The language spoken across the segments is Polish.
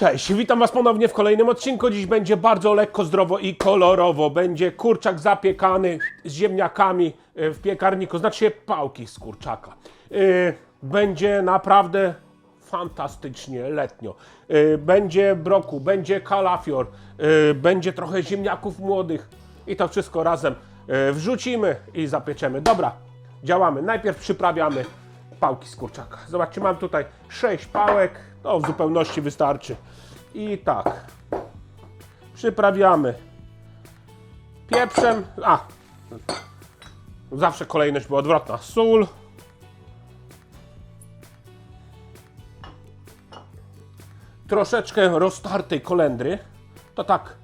Cześć, witam Was ponownie w kolejnym odcinku. Dziś będzie bardzo lekko, zdrowo i kolorowo. Będzie kurczak zapiekany z ziemniakami e, w piekarniku, znaczy pałki z kurczaka. E, Będzie naprawdę fantastycznie letnio. E, Będzie broku, będzie kalafior, będzie trochę ziemniaków młodych i to wszystko razem wrzucimy i zapieczemy. Dobra, działamy. Najpierw przyprawiamy pałki z kurczaka. Zobaczcie, mam tutaj 6 pałek, to w zupełności wystarczy. I tak, przyprawiamy pieprzem, a, zawsze kolejność była odwrotna, sól, troszeczkę roztartej kolendry, to tak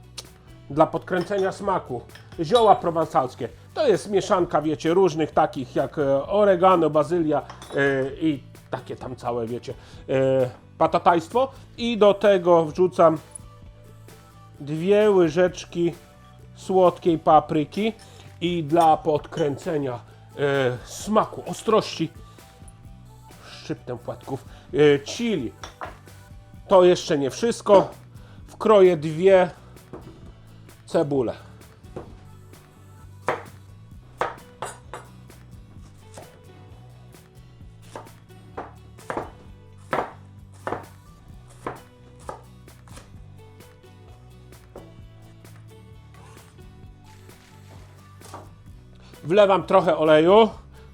dla podkręcenia smaku. Zioła prowansalskie. To jest mieszanka, wiecie, różnych takich jak e, oregano, bazylia e, i takie tam całe, wiecie, e, patatajstwo. I do tego wrzucam dwie łyżeczki słodkiej papryki i dla podkręcenia smaku, ostrości szczyptę płatków chili. To jeszcze nie wszystko. Wkroję dwie cebulę. Wlewam trochę oleju.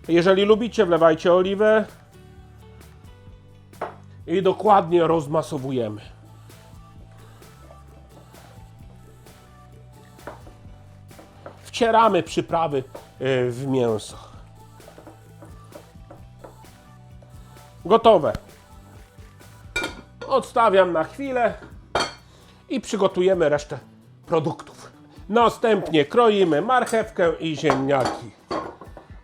Jeżeli lubicie, wlewajcie oliwę. I dokładnie rozmasowujemy. Wcieramy przyprawy y, w mięso. Gotowe. Odstawiam na chwilę i przygotujemy resztę produktów. Następnie kroimy marchewkę i ziemniaki.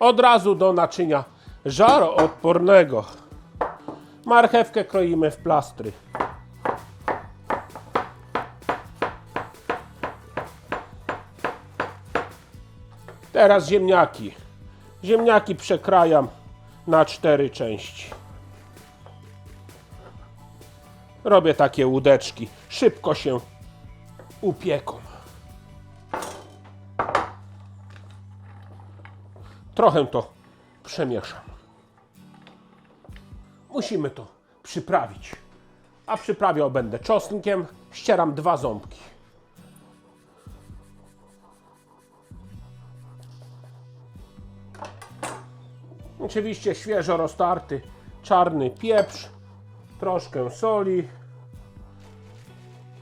Od razu do naczynia żaroodpornego. Marchewkę kroimy w plastry. Teraz ziemniaki. Ziemniaki przekrajam na cztery części. Robię takie łódeczki. Szybko się upieką. Trochę to przemieszam. Musimy to przyprawić. A przyprawiał będę czosnkiem. Ścieram dwa ząbki. Oczywiście świeżo roztarty czarny pieprz, troszkę soli.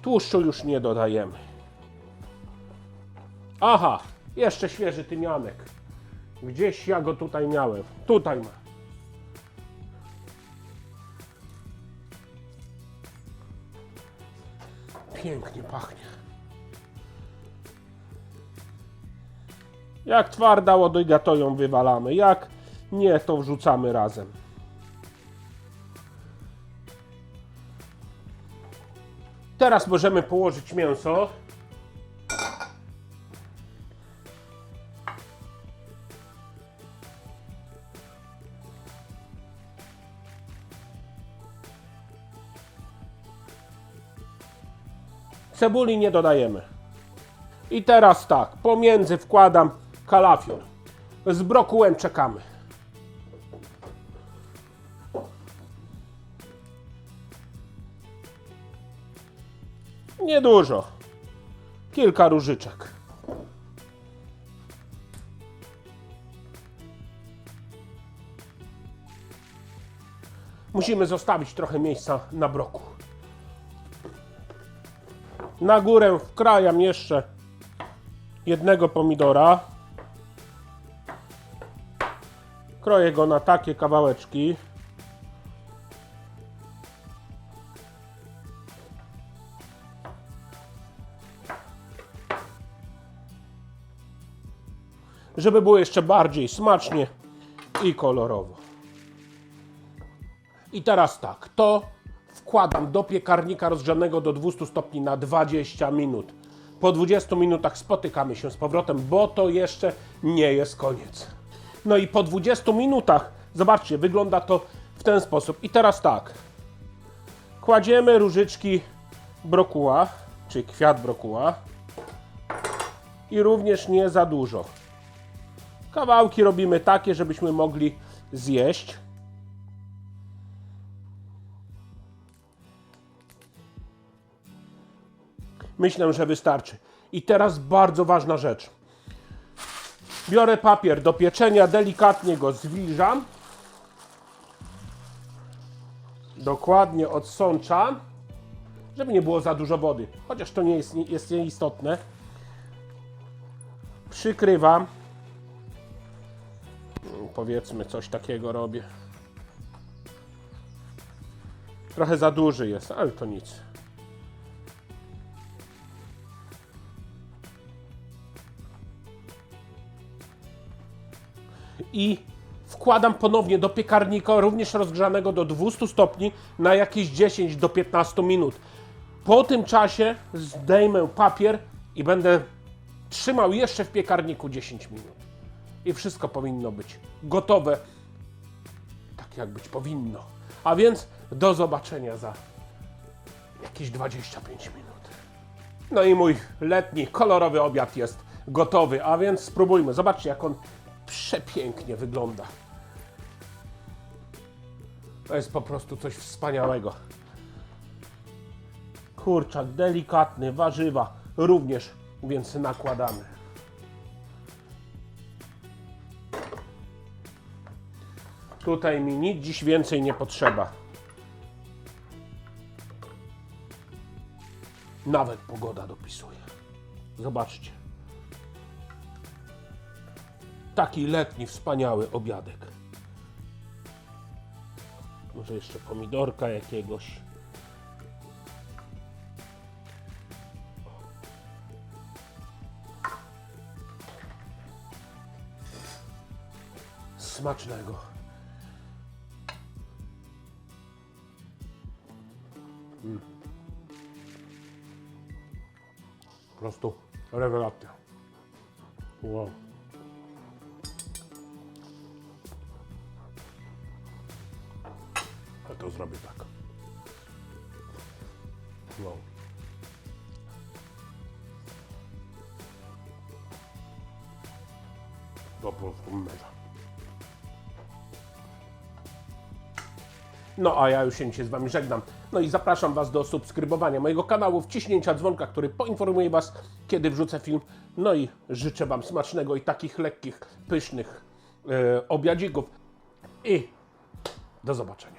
Tłuszczu już nie dodajemy. Aha, jeszcze świeży tymianek. Gdzieś ja go tutaj miałem. Tutaj ma. Pięknie pachnie. Jak twarda łodyga, to ją wywalamy. Jak nie, to wrzucamy razem. Teraz możemy położyć mięso. Cebuli nie dodajemy. I teraz tak, pomiędzy wkładam kalafior. Z brokułem czekamy. Niedużo. Kilka różyczek. Musimy zostawić trochę miejsca na broku. Na górę wkrajam jeszcze jednego pomidora. Kroję go na takie kawałeczki. Żeby było jeszcze bardziej smacznie i kolorowo. I teraz tak, to wkładam do piekarnika rozgrzanego do 200 stopni na 20 minut. Po 20 minutach spotykamy się z powrotem, bo to jeszcze nie jest koniec. No i po 20 minutach, zobaczcie, wygląda to w ten sposób. I teraz tak, kładziemy różyczki brokuła, czy kwiat brokuła. I również nie za dużo. Kawałki robimy takie, żebyśmy mogli zjeść. Myślę, że wystarczy. I teraz bardzo ważna rzecz. Biorę papier do pieczenia, delikatnie go zwilżam. Dokładnie odsączam, żeby nie było za dużo wody. Chociaż to nie jest, nie jest nieistotne. Przykrywam. Powiedzmy, coś takiego robię. Trochę za duży jest, ale to nic. I wkładam ponownie do piekarnika, również rozgrzanego do 200 stopni, na jakieś 10 do 15 minut. Po tym czasie zdejmę papier i będę trzymał jeszcze w piekarniku 10 minut. I wszystko powinno być gotowe, tak jak być powinno. A więc do zobaczenia za jakieś 25 minut. No i mój letni, kolorowy obiad jest gotowy, a więc spróbujmy. Zobaczcie, jak on przepięknie wygląda. To jest po prostu coś wspaniałego. Kurczak delikatny, warzywa również, więc nakładamy. Tutaj mi nic dziś więcej nie potrzeba. Nawet pogoda dopisuje. Zobaczcie. Taki letni, wspaniały obiadek. Może jeszcze pomidorka jakiegoś. Smacznego. Mm. Po prostu rewelacja. Wow. To zrobię tak. No. Po prostu mega. No a ja już się z Wami żegnam. No i zapraszam Was do subskrybowania mojego kanału, wciśnięcia dzwonka, który poinformuje Was, kiedy wrzucę film. No i życzę Wam smacznego i takich lekkich, pysznych e, obiadzików. I do zobaczenia.